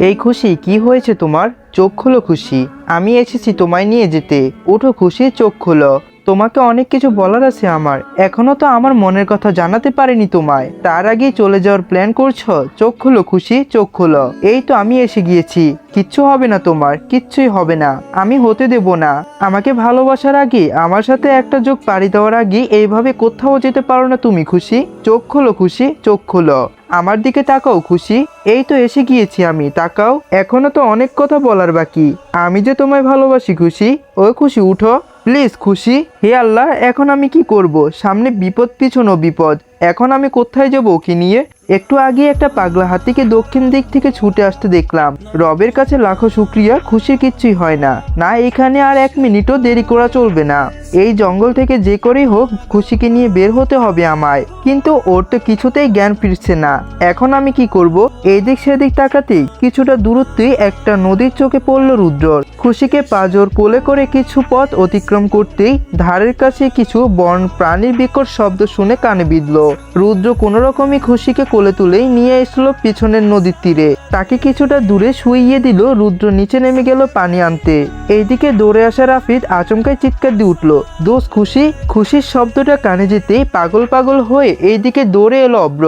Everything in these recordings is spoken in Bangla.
এই খুশি কি হয়েছে তোমার? চোখ খুলো খুশি। আমি এসেছি তোমায় নিয়ে যেতে। উঠো খুশি, চোখ খুলো। তোমাকে অনেক কিছু বলার আছে আমার। এখনও তো আমার মনের কথা জানাতে পারিনি তোমায়। তার আগেই চলে যাওয়ার প্ল্যান করছ? চোখ খুলো খুশি, চোখ খুলো। এই তো আমি এসে গিয়েছি। কিচ্ছু হবে না তোমার, কিচ্ছুই হবে না। আমি হতে দেব না। আমাকে ভালোবাসার আগে, আমার সাথে একটা যোগ পাড়ি দেওয়ার আগে, এইভাবে কোথাও যেতে পারো না তুমি খুশি। চোখ খোলো খুশি, চোখ খোলো। আমার দিকে তাকাও, খুশি। এই তো এসে গিয়েছি আমি, তাকাও। এখনও তো অনেক কথা বলার বাকি। আমি যে তোমায় ভালোবাসি, খুশি। ও খুশি, উঠো। প্লিজ, খুশি। হে আল্লাহ, এখন আমি কি করব? সামনে বিপদ পিছনো বিপদ। এখন আমি কোথায় যাব কি নিয়ে? একটু আগে একটা পাগলা হাতিকে দক্ষিণ দিক থেকে ছুটে আসতে দেখলাম। রবের কাছে লাখো শুক্রিয়া খুশির কিচ্ছুই হয় না। না, এখানে আর এক মিনিটও দেরি করা চলবে না। এই জঙ্গল থেকে যে করেই হোক, খুশিকে নিয়ে বের হতে হবে আমায়। কিন্তু ওর তো কিছুতেই জ্ঞান ফিরছে না। এখন আমি কি করব? এই দিক সেদিক তাকাতেই কিছুটা দূরত্বেই একটা নদীর চোখে পড়ল রুদ্রর খুশিকে পাজর কোলে করে কিছু পথ অতিক্রম করতেই ধারের কাছে কিছু বন প্রাণীর বিকট শব্দ শুনে কানে বিঁধল। রুদ্র কোনো রকমই খুশিকে কোলে তুলেই নিয়ে এসলো পিছনের নদীর তীরে। তাকে কিছুটা দূরে শুইয়ে দিল, রুদ্র নিচে নেমে গেল পানি আনতে। এইদিকে দৌড়ে আসা রাফিদ আচমকায় চিৎকার দিয়ে উঠল দোষ খুশি? খুশির শব্দটা কানে যেতেই পাগল পাগল হয়ে এইদিকে দৌড়ে এলো অব্র।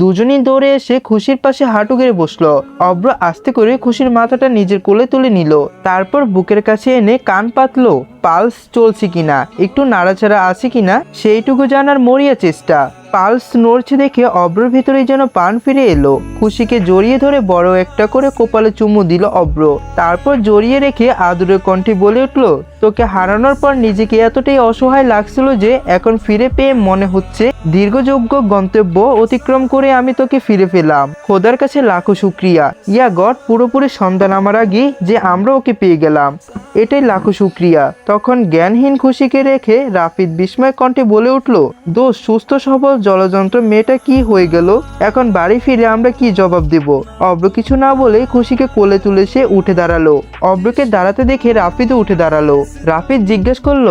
দুজনই দৌড়ে এসে খুশির পাশে হাঁটু গেড়ে বসল। অব্র আস্তে করে খুশির মাথাটা নিজের কোলে তুলে নিল, তারপর বুকের কাছে এনে কান পাতলো পালস চলছে কিনা, একটু নাড়াচাড়া আছে কিনা, সেইটুকু জানার মরিয়া চেষ্টা। পালস নড়ছে দেখে অব্রর ভিতরে যেন পান ফিরে এলো। খুশিকে জড়িয়ে ধরে বড় একটা করে কপালে চুমু দিল অব্র। তারপর জড়িয়ে রেখে আদুরে কণ্ঠে বলে উঠল, তোকে হারানোর পর নিজেকে এতটাই অসহায় লাগছিল যে এখন ফিরে পেয়ে মনে হচ্ছে দীর্ঘযোগ্য গন্তব্য অতিক্রম করে আমি তোকে ফিরে পেলাম। খোদার কাছে লাখো শুক্রিয়া। ইয়া গড, পুরোপুরি সন্ধান আমার আগে যে আমরা ওকে পেয়ে গেলাম। এটাই লাখো তখন জ্ঞানহীন খুশিকে রেখে রাফিদ বিস্ময় কণ্ঠে বলে উঠল দোষ সুস্থ, সবল জলযন্ত্র মেয়েটা কি হয়ে গেল? এখন বাড়ি ফিরে আমরা কি জবাব দেব? অব্র কিছু না বলে খুশিকে কোলে তুলে সে উঠে দাঁড়াল। অব্রকে দাঁড়াতে দেখে রাফিদও উঠে দাঁড়াল। রাফিদ জিজ্ঞেস করল,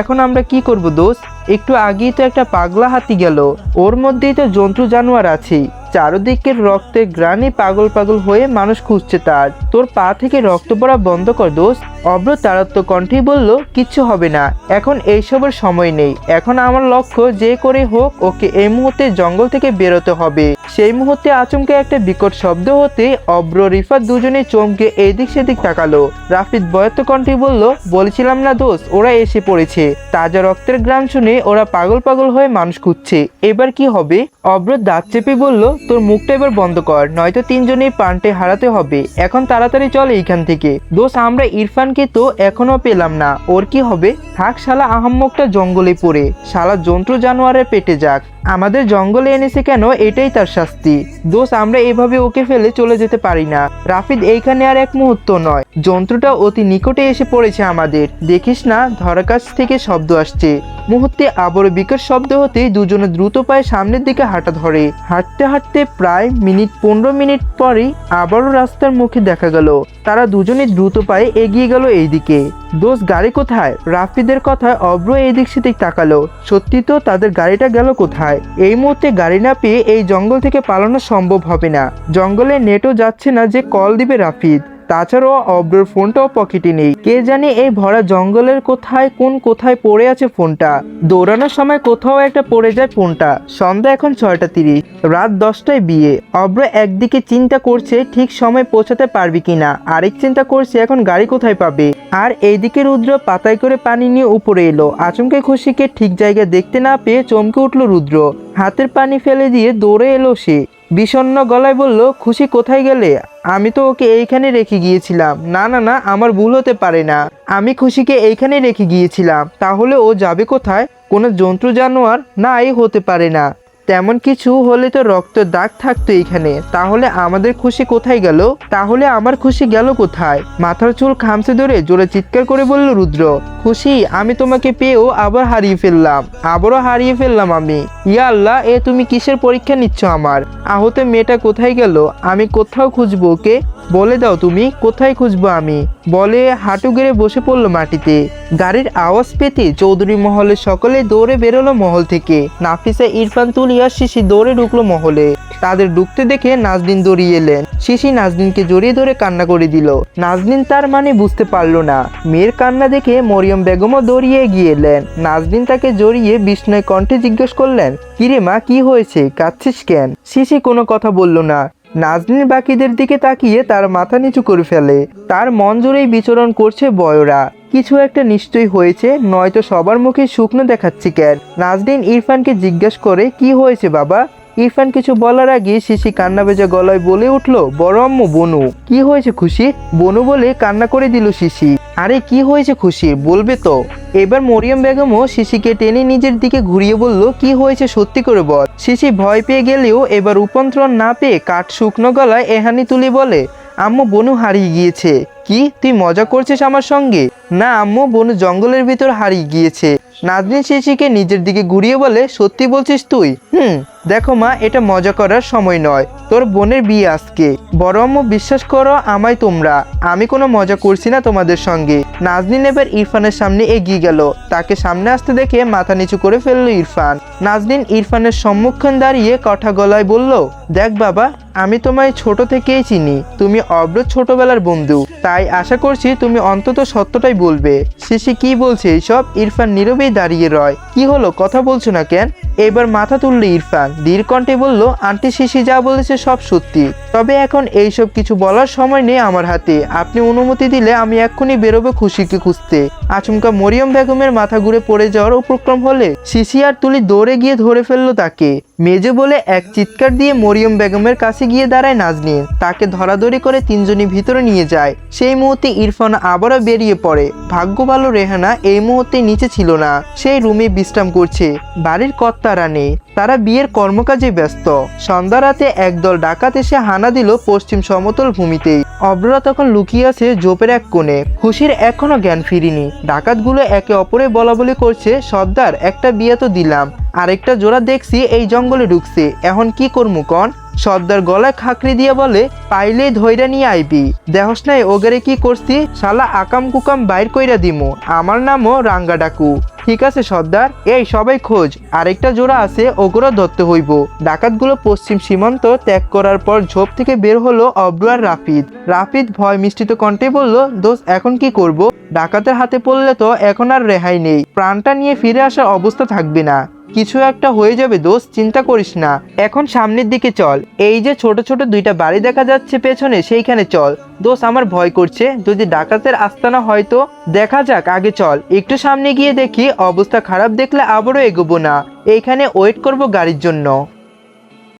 এখন আমরা কি করব দোষ একটু আগেই তো একটা পাগলা হাতি গেল। ওর মধ্যেই তো জন্তু জানোয়ার আছেই চারদিকের রক্তে গ্রানি পাগল পাগল হয়ে মানুষ খুঁজছে তার। তোর পা থেকে রক্ত পড়া বন্ধ কর দোষ অব্র তারত্ব কণ্ঠেই বলল, কিচ্ছু হবে না। এখন এইসবের সময় নেই। এখন আমার লক্ষ্য যে করে হোক, ওকে এই মুহূর্তে জঙ্গল থেকে বেরোতে হবে। সেই মুহূর্তে আচমকে একটা বিকট শব্দ হতে অব্র রিফাত দুজনে চমকে এদিক সেদিক তাকালো। রাফিদ বয়ত্ত কণ্ঠে বলল, বলেছিলাম না দোষ ওরা এসে পড়েছে। তাজা রক্তের গ্রাম শুনে ওরা পাগল পাগল হয়ে মানুষ খুঁজছে। এবার কি হবে? অব্র দাঁত চেপে বলল, তোর মুখটা এবার বন্ধ কর, নয়তো তিনজনের প্রাণটে হারাতে হবে। এখন তাড়াতাড়ি চল এইখান থেকে। দোষ আমরা ইরফানকে তো এখনও পেলাম না। ওর কি হবে? থাক শালা আহাম্মকটা জঙ্গলে পড়ে। শালা যন্ত্র জানোয়ারের পেটে যাক। আমাদের জঙ্গলে এনেছে কেন? এটাই তার শাস্তি। দোষ, আমরা এভাবে ওকে ফেলে চলে যেতে পারি না। রাফিদ এইখানে আর এক মুহূর্ত নয়। যন্ত্রটা অতি নিকটে এসে পড়েছে আমাদের। দেখিস না ধরাকাশ থেকে শব্দ আসছে। মুহূর্তে আবারও বিকট শব্দ হতেই দুজনে দ্রুত পায়ে সামনের দিকে হাঁটা ধরে। হাঁটতে হাঁটতে প্রায় মিনিট পনেরো মিনিট পরেই আবারও রাস্তার মুখে দেখা গেল। তারা দুজনে দ্রুত পায়ে এগিয়ে গেল এই দিকে দোষ গাড়ি কোথায়? রাফিদের কথায় অব্র এই দিক সেদিক তাকালো। সত্যি তো তাদের গাড়িটা গেল কোথায়? এই মুহূর্তে গাড়ি না পেয়ে এই জঙ্গল থেকে পালানো সম্ভব হবে না। জঙ্গলে নেটও যাচ্ছে না যে কল দিবে রাফিদ। তাছাড়াও অব্রর ফোনটাও পকেটে নেই। কে জানে এই ভরা জঙ্গলের কোথায়, কোন কোথায় পড়ে আছে ফোনটা? দৌড়ানোর সময় কোথাও একটা পড়ে যায় ফোনটা। সন্ধ্যা এখন ছয়টা তিরিশ, রাত দশটায় বিয়ে। অব্র একদিকে চিন্তা করছে, ঠিক সময় পৌঁছাতে পারবে কিনা। আরেক চিন্তা করছে, এখন গাড়ি কোথায় পাবে? আর এইদিকে রুদ্র পাতায় করে পানি নিয়ে উপরে এলো। আচমকে খুশিকে ঠিক জায়গায় দেখতে না পেয়ে চমকে উঠল রুদ্র। হাতের পানি ফেলে দিয়ে দৌড়ে এলো সে। বিষণ্ন গলায় বলল, খুশি কোথায় গেলে? আমি তো ওকে এইখানে রেখে গিয়েছিলাম। না না না, আমার ভুল হতে পারে না। আমি খুশিকে এইখানে রেখে গিয়েছিলাম। তাহলে ও যাবে কোথায়? কোনো জন্তু জানোয়ার না এই হতে পারে না। তেমন কিছু হলে তো রক্ত দাগ থাকতো এখানে তাহলে আমাদের খুশি কোথায় গেল? তাহলে আমার খুশি গেল কোথায়? মাথার চুল খামচে ধরে জোরে চিৎকার করে বলল রুদ্র, খুশি, আমি তোমাকে পেয়েও আবার হারিয়ে ফেললাম। আবারও হারিয়ে ফেললাম আমি। ইয়া আল্লাহ, এ তুমি কিসের পরীক্ষা নিচ্ছ আমার? আহত মেয়েটা কোথায় গেল? আমি কোথাও খুঁজবো ওকে? বলে দাও তুমি, কোথায় খুঁজবো আমি? বলে হাঁটু গেড়ে বসে পড়ল মাটিতে। গাড়ির আওয়াজ পেতে চৌধুরী মহলে সকলে দৌড়ে বেরোলো মহল থেকে। নাফিসা, ইরফান, তুলিয়া, শিশি দৌড়ে ঢুকলো মহলে। তাদের ঢুকতে দেখে নাজদিন দৌড়িয়ে এলেন। শিশি নাজদিনকে জড়িয়ে ধরে কান্না করে দিল। নাজদিন তার মানে বুঝতে পারল না। মেয়ের কান্না দেখে মরিয়ম বেগমও দৌড়িয়ে এগিয়ে এলেন। নাজদিন তাকে জড়িয়ে বিস্ময় কণ্ঠে জিজ্ঞেস করলেন, কিরে মা, কি হয়েছে? কাঁদছিস কেন? শিশি কোনো কথা বলল না। নাজনীন বাকিদের দিকে তাকিয়ে তার মাথা নিচু করে ফেলে। তার মন জুড়েই বিচরণ করছে বয়রা। কিছু একটা নিশ্চয়ই হয়েছে, নয়তো সবার মুখে শুকনো দেখাচ্ছি কেন? নাজনীন ইরফানকে জিজ্ঞেস করে, কি হয়েছে বাবা? ইরফান কিছু বলার আগে শিশি কান্না বেজা গলায় বলে উঠল, বড় আম্মু বনু। কি হয়েছে খুশি? বনু বলে কান্না করে দিল শিশি। আরে কি হয়েছে খুশি বলবে তো। এবার মরিয়ম বেগমও শিশিকে টেনে নিজের দিকে ঘুরিয়ে বলল, কি হয়েছে সত্যি করে বল? শিশি ভয় পেয়ে গেলেও এবার উপন্ত্রণ না পেয়ে কাঠ শুকনো গলায় এহানি তুলি বলে, আম্মু, বনু হারিয়ে গিয়েছে। কি? তুই মজা করছিস আমার সঙ্গে? না, আম্মু, বনু জঙ্গলের ভিতর হারিয়ে গিয়েছে। নাজনীন শিশিকে নিজের দিকে ঘুরিয়ে বলে, সত্যি বলছিস তুই? হুম। দেখো মা, এটা মজা করার সময় নয়। তোর বোনের বিয়ে আজকে। বড় আম্মু, বিশ্বাস করো, আমায় তোমরা। আমি কোনো মজা করছি না তোমাদের সঙ্গে। নাজনীন এবার ইরফানের সামনে এগিয়ে গেল। তাকে সামনে আসতে দেখে মাথা নিচু করে ফেলল ইরফান। নাজনীন ইরফানের সম্মুখীন দাঁড়িয়ে কঠা গলায় বলল, দেখ বাবা, আমি তোমায় ছোট থেকেই চিনি। তুমি অব্র ছোটবেলার বন্ধু। তাই আশা করছি তুমি অন্তত সত্যটাই বলবে। শিশি কি বলছে এইসব? ইরফান নীরবেই দাঁড়িয়ে রয়। কি হলো? কথা বলছো না কেন? এবার মাথা তুললো ইরফান। কণ্ঠে বলল, আন্টি, শিশি যা বলেছে সব সত্যি। তবে এখন এইসব কিছু বলার সময় নেই আমার হাতে। আপনি অনুমতি দিলে আমি এক্ষুনি বেরোবো খুশিকে খুঁজতে। আচমকা মরিয়ম বেগমের মাথা ঘুরে পড়ে যাওয়ার উপক্রম হলে শিশি আর তুলি দৌড়ে গিয়ে ধরে ফেলল তাকে। মেজে বলে এক চিৎকার দিয়ে মরিয়ম বেগমের কাছে গিয়ে দাঁড়ায় নাজনীন। তাকে ধরাধরি করে তিনজনই ভিতরে নিয়ে যায়। সেই মুহূর্তে ইরফান আবারও বেরিয়ে পড়ে। ভাগ্য ভালো রেহানা এই মুহূর্তে নিচে ছিল না। সেই রুমে বিশ্রাম করছে। বাড়ির কর্তারা নেই। তারা বিয়ের কর্মকাজে ব্যস্ত। সন্ধ্যা রাতে একদল ডাকাত এসে হানা দিল পশ্চিম সমতল ভূমিতেই। অব্ররা তখন লুকিয়ে আছে জোপের এক কোণে। খুশির এখনও জ্ঞান ফিরিনি। ডাকাতগুলো একে অপরে বলা বলি করছে, সর্দার, একটা বিয়ে তো দিলাম। আরেকটা জোড়া দেখছি, এই জঙ্গলে ঢুকছে। এখন কি করমু কন? সর্দার গলায় খাকরি দিয়ে বলে পাইলেই ধৈর্য নিয়ে আইবি। দেহস নাই ওগেরে কি করছি? শালা আকাম কুকাম বাইর কইরা দিমু। আমার নামও রাঙ্গা ডাকু ঠিক আছে, সর্দার। এই, সবাই খোঁজ। আরেকটা জোড়া আছে, ওগুলো ধরতে হইব। ডাকাতগুলো পশ্চিম সীমান্ত ত্যাগ করার পর ঝোপ থেকে বের হলো অব্রু আর রাফিদ। রাফিদ ভয় মিষ্টিত কণ্ঠে বলল দোষ এখন কি করব? ডাকাতের হাতে পড়লে তো এখন আর রেহাই নেই। প্রাণটা নিয়ে ফিরে আসার অবস্থা থাকবে না। কিছু একটা হয়ে যাবে দোষ চিন্তা করিস না। এখন সামনের দিকে চল। এই যে ছোট ছোট দুইটা বাড়ি দেখা যাচ্ছে পেছনে, সেইখানে চল। দোষ আমার ভয় করছে। যদি ডাকাতের আস্তানা হয়তো দেখা যাক, আগে চল। একটু সামনে গিয়ে দেখি, অবস্থা খারাপ দেখলে আবারও এগোবো না। এইখানে ওয়েট করব গাড়ির জন্য।